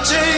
তার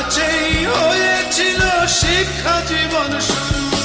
কাছেই হয়েছিল শিক্ষা জীবন শুরু।